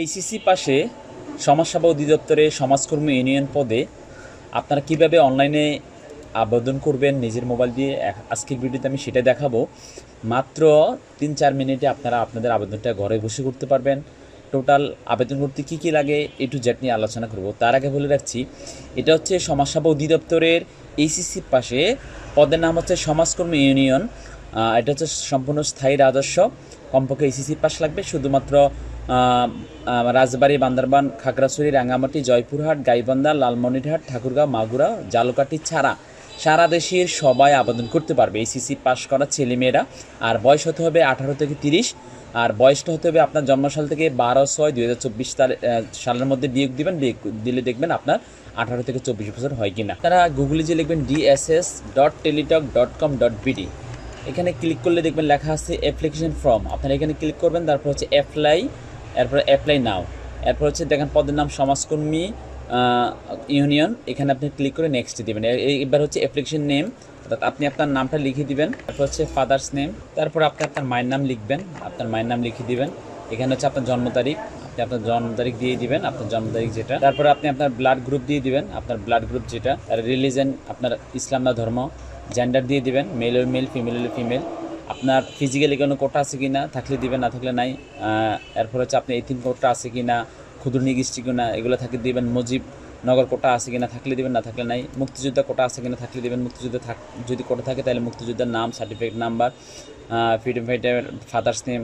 HCC পাশে সমাজসেবা অধিদপ্তরে সমাজকর্মী ইউনিয়ন পদে আপনারা কীভাবে অনলাইনে আবেদন করবেন, নিজের মোবাইল দিয়ে আজকের ভিডিওতে আমি সেটা দেখাবো। মাত্র তিন চার মিনিটে আপনারা আপনাদের আবেদনটা ঘরে বসে করতে পারবেন। টোটাল আবেদন করতে কী কী লাগে এ টু নিয়ে আলোচনা করব। তার আগে বলে রাখছি, এটা হচ্ছে সমাজসেবা অধিদপ্তরের এইচসিসির পাশে, পদের নাম হচ্ছে সমাজকর্মী ইউনিয়ন। এটা হচ্ছে সম্পূর্ণ স্থায়ী রাজস্ব। কমপক্ষে এইচসিসির পাশ লাগবে, শুধুমাত্র রাজবাড়ী, বান্দরবান, খাগড়াছড়ি, রাঙ্গামাটি, জয়পুরহাট, গাইবান্ধা, লালমনিরহাট, ঠাকুরগাঁও, মাগুরা, জালকাটি, ছাড়া সারা দেশের সবাই আবেদন করতে পারবে। এইচসিসি পাস করা ছেলেমেয়েরা আর বয়স হতে হবে আঠারো থেকে তিরিশ। আর বয়সটা হতে হবে আপনার জন্মসাল থেকে বারো ছয় দুই হাজার চব্বিশ সালের মধ্যে বিয়োগ দিবেন। দিলে দেখবেন আপনার আঠারো থেকে চব্বিশ বছর হয় কিনা। তারা গুগলে যে লিখবেন DSS dot Teletalk dot com dot BD এখানে ক্লিক করলে দেখবেন লেখা আছে অ্যাপ্লিকেশন ফর্ম আপনারা এখানে ক্লিক করবেন, তারপর হচ্ছে অ্যাপ্লাই এরপর অ্যাপ্লাই নাও এরপর হচ্ছে দেখেন পদের নাম সমাজকর্মী ইউনিয়ন, এখানে আপনি ক্লিক করে নেক্সট দিবেন। এবার হচ্ছে অ্যাপ্লিকেশন নেম অর্থাৎ আপনি আপনার নামটা লিখে দিবেন, তারপর হচ্ছে ফাদার্স নেম তারপর আপনি আপনার মায়ের নাম লিখবেন, আপনার মায়ের নাম লিখে দিবেন। এখানে হচ্ছে আপনার জন্ম তারিখ, আপনি আপনার জন্ম তারিখ দিয়ে দিবেন, আপনার জন্ম তারিখ যেটা। তারপর আপনি আপনার ব্লাড গ্রুপ দিয়ে দিবেন, আপনার ব্লাড গ্রুপ যেটা আর রিলিজন আপনার ইসলাম বা ধর্ম জেন্ডার দিয়ে দিবেন মেল মেল ফিমেল ফিমেল আপনার ফিজিক্যালি কোনো কোটা আছে কি না থাকলে দিবেন, না থাকলে নাই এরপর হচ্ছে আপনি এইথিন কোটা আছে কি না ক্ষুদ্র নিগিষ্টি কিনা, এগুলো থাকলে দিবেন, মজিব নগর কোটা আছে কিনা, থাকলে দিবেন, না থাকলে নাই, মুক্তিযোদ্ধা কোটা আছে কিনা, থাকলে দিবেন, মুক্তিযুদ্ধ থাক, যদি কোটা থাকে তাহলে মুক্তিযোদ্ধার নাম certificate number freedom fighter father's name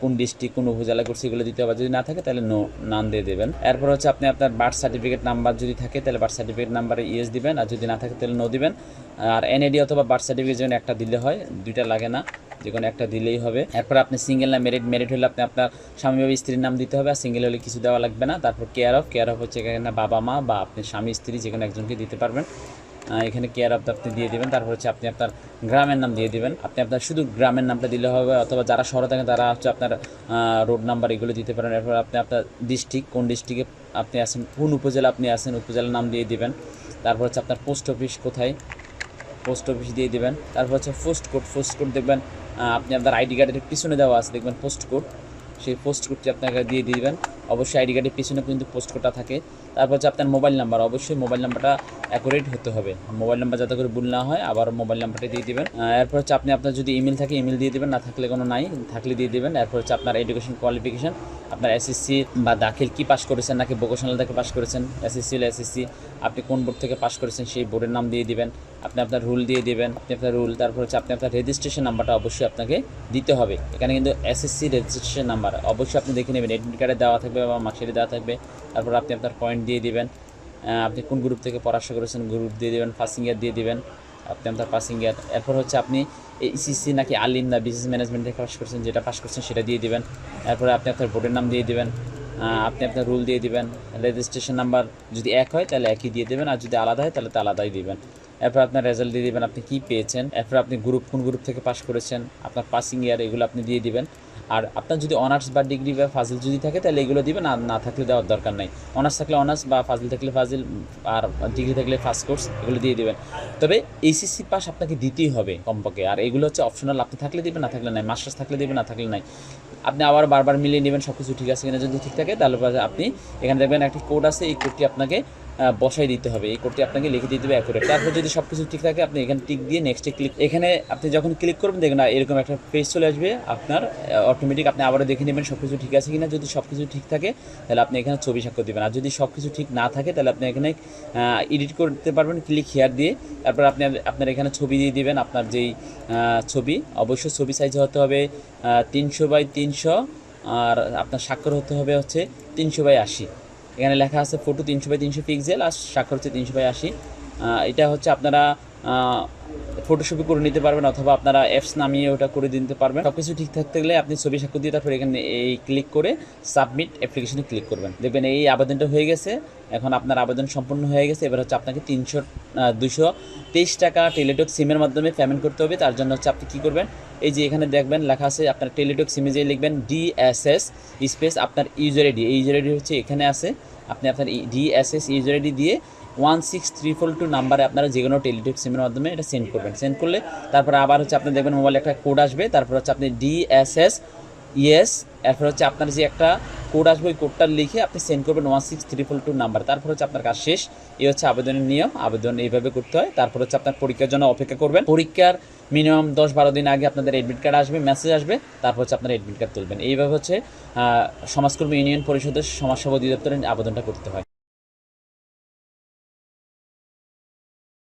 কোন ডিস্ট্রিক্ট, কোন উপজেলা করছে এগুলো দিতে হবে। যদি না থাকে, তাহলে নো নাম দিয়ে দেবেন। এরপর হচ্ছে আপনি আপনার বার্থ সার্টিফিকেট নাম্বার যদি থাকে, তাহলে বার্থ সার্টিফিকেট নাম্বারে ইয়েস দিবেন। আর যদি না থাকে, তাহলে নো দিবেন। আর এনএডি অথবা বার্থ সার্টিফিকেট যেন একটা দিলে হয়, দুইটা লাগে না। যে কোনো একটা দিলেই হবে। এরপর আপনি সিঙ্গেল না মেরিট মেরিট হলে আপনি আপনার স্বামী বা স্ত্রীর নাম দিতে হবে। আর সিঙ্গেল হলে কিছু দেওয়া লাগবে না। তারপর কেয়ার অফ কেয়ার অফ হচ্ছে এখানে বাবা মা বা আপনি স্বামী, স্ত্রী যে কোনো একজনকে দিতে পারবেন। এখানে কেয়ার অফ আপনি দিয়ে দেবেন। তারপর হচ্ছে আপনি আপনার গ্রামের নাম দিয়ে দিবেন। আপনি আপনার শুধু গ্রামের নামটা দিলে হবে, অথবা যারা শহরে থাকেন তারা হচ্ছে আপনার রোড নাম্বার এগুলো দিতে পারেন। এরপর আপনি আপনার ডিস্ট্রিক্ট কোন ডিস্ট্রিক্টে আপনি আছেন, কোন উপজেলা আপনি আছেন, উপজেলার নাম দিয়ে দেবেন। তারপর হচ্ছে আপনার পোস্ট অফিস কোথায়? পোস্ট অফিস দিয়ে দিবেন। তারপর হচ্ছে পোস্ট কোড পোস্ট কোড দেখবেন আপনি আপনার আইডি কার্ডের পিছনে দেওয়া আছে, দেখবেন পোস্ট কোড সেই পোস্ট কোডটি আপনাকে দিয়ে দিবেন। অবশ্যই আইডি কার্ডের পিছনে কিন্তু পোস্ট কোডটা থাকে। তারপর হচ্ছে আপনার মোবাইল নাম্বার, অবশ্যই মোবাইল নাম্বারটা অ্যাকুরেট হতে হবে। মোবাইল নাম্বার যাতে করে ভুল না হয়, আবার মোবাইল নাম্বারটা দিয়ে দেবেন। এরপর হচ্ছে আপনি আপনার যদি ইমেল থাকে ইমেল দিয়ে দেবেন, না থাকলে কোনো নাই, থাকলে দিয়ে দিবেন। এরপর হচ্ছে আপনার এডুকেশন কোয়ালিফিকেশন আপনার এসএসসি বা দাখিল কি পাস করেছেন, নাকি ভোকেশনাল থেকে পাস করেছেন এসএসসি হলে এসএসসি আপনি কোন বোর্ড থেকে পাস করেছেন, সেই বোর্ডের নাম দিয়ে দিবেন। আপনি আপনার রুল দিয়ে দিবেন, আপনি আপনার রুল তারপর হচ্ছে আপনি আপনার রেজিস্ট্রেশন নাম্বারটা অবশ্যই আপনাকে দিতে হবে। এখানে কিন্তু এসএসসি রেজিস্ট্রেশন নাম্বার অবশ্যই আপনি দেখে নেবেন এডমিট কার্ডে দেওয়া থাকবে বা মার্কশিটে দেওয়া থাকবে। তারপর আপনি আপনার পয়েন্ট দিয়ে দিবেন। আপনি কোন গ্রুপ থেকে পড়াশোনা করেছেন গ্রুপ দিয়ে দিবেন পাসিং ইয়ার দিয়ে দিবেন। আপনি আপনার পাসিং ইয়ার এরপর হচ্ছে আপনি ইসিসি নাকি আলিম না বিজনেস ম্যানেজমেন্ট থেকে পাস করছেন, যেটা পাস করছেন সেটা দিয়ে দিবেন। এরপরে আপনি আপনার বোর্ডের নাম দিয়ে দিবেন। আপনি আপনার রুল দিয়ে দিবেন। রেজিস্ট্রেশন নাম্বার যদি এক হয় তাহলে একই দিয়ে দেবেন, আর যদি আলাদা হয় তাহলে তো আলাদাই দিবেন। এরপর আপনার রেজাল্ট দিয়ে দিবেন আপনি কী পেয়েছেন। এরপর আপনি গ্রুপ কোন গ্রুপ থেকে পাস করেছেন, আপনার পাসিং ইয়ার এগুলো আপনি দিয়ে দিবেন। আর আপনার যদি অনার্স বা ডিগ্রি বা ফাজিল যদি থাকে, তাহলে এগুলো দিবেন। আর না থাকলে দেওয়ার দরকার নাই। অনার্স থাকলে অনার্স বা ফাজিল থাকলে ফাজিল, আর ডিগ্রি থাকলে ফার্স্ট কোর্স এগুলো দিয়ে দেবেন। তবে এইচএসসি পাস আপনাকে দিতেই হবে কমপক্ষে। আর এগুলো হচ্ছে অপশনাল আপনি থাকলে দিবেন, না থাকলে নাই। মাস্টার্স থাকলে দিবেন, না থাকলে নাই। আপনি আবার বারবার মিলিয়ে নেবেন সব কিছু ঠিক আছে কিনা যদি ঠিক থাকে, তাহলে আপনি এখানে দেখবেন একটি কোড আছে, এই কোডটি আপনাকে বসাই দিতে হবে। এই কোডটি আপনাকে লিখে দিতে হবে অ্যাকুরেট তারপর যদি সব কিছু ঠিক থাকে, আপনি এখানে টিক দিয়ে নেক্সটে ক্লিক এখানে আপনি যখন ক্লিক করবেন, দেখবেন এরকম একটা পেজ চলে আসবে। আপনার অটোমেটিক আপনি আবারও দেখে নেবেন সব কিছু ঠিক আছে কিনা। যদি সব কিছু ঠিক থাকে, তাহলে আপনি এখানে ছবি স্বাক্ষর দেবেন। আর যদি সব কিছু ঠিক না থাকে, তাহলে আপনি এখানে এডিট করতে পারবেন ক্লিক হেয়ার দিয়ে। তারপর আপনি আপনার এখানে ছবি দিয়ে দিবেন। আপনার যেই ছবি, অবশ্যই ছবি সাইজ হতে হবে তিনশো বাই তিনশো। আর আপনার স্বাক্ষর হতে হবে হচ্ছে তিনশো বাই আশি। এখানে লেখা আছে ফটো তিনশো বাই তিনশো পিক্সেল আর স্বাক্ষর হচ্ছে তিনশো বাই আশি। এটা হচ্ছে আপনারা ফটোশপি করে নিতে পারবেন অথবা আপনারা অ্যাপস নামিয়ে ওটা করে দিতে পারবেন। সব কিছু ঠিক থাকতে গেলে আপনি ছবি সাক্ষ্য দিয়ে তারপর এখানে এই ক্লিক করে সাবমিট অ্যাপ্লিকেশনে ক্লিক করবেন। দেখবেন এই আবেদনটা হয়ে গেছে, এখন আপনার আবেদন সম্পূর্ণ হয়ে গেছে। এবার হচ্ছে আপনাকে তিনশো দুশো তেইশ টাকা টেলিটক সিমের মাধ্যমে পেমেন্ট করতে হবে। তার জন্য হচ্ছে আপনি কী করবেন, এই যে এখানে দেখবেন লেখা আছে আপনার টেলিটক সিমে যে লিখবেন ডিএসএস স্পেস আপনার ইউজার আইডি এই ইউজার আইডি হচ্ছে এখানে আছে। আপনি আপনার ডিএসএস ইউজার আইডি দিয়ে one six three four two নাম্বারে আপনারা যে কোনো টেলিটক সিমের মাধ্যমে এটা সেন্ড করবেন। সেন্ড করলে তারপরে আবার হচ্ছে আপনি দেখবেন মোবাইলে একটা কোড আসবে, তারপর হচ্ছে আপনি ডিএসএস ইয়েস এরপর হচ্ছে আপনার যে একটা কোড আসবে, ওই কোডটা লিখে আপনি সেন্ড করবেন one six three four two number. তারপর হচ্ছে আপনার কাজ শেষ, এই হচ্ছে আবেদনের নিয়ম। আবেদন এইভাবে করতে হয়। তারপর হচ্ছে আপনার পরীক্ষার জন্য অপেক্ষা করবেন। পরীক্ষার মিনিমাম দশ বারো দিন আগে আপনাদের অ্যাডমিট কার্ড আসবে মেসেজ আসবে, তারপর হচ্ছে আপনার এডমিট কার্ড তুলবেন। এইভাবে হচ্ছে সমাজকর্মী ইউনিয়ন পরিষদের সমাজসেবা অধিদপ্তরে আবেদনটা করতে হয়।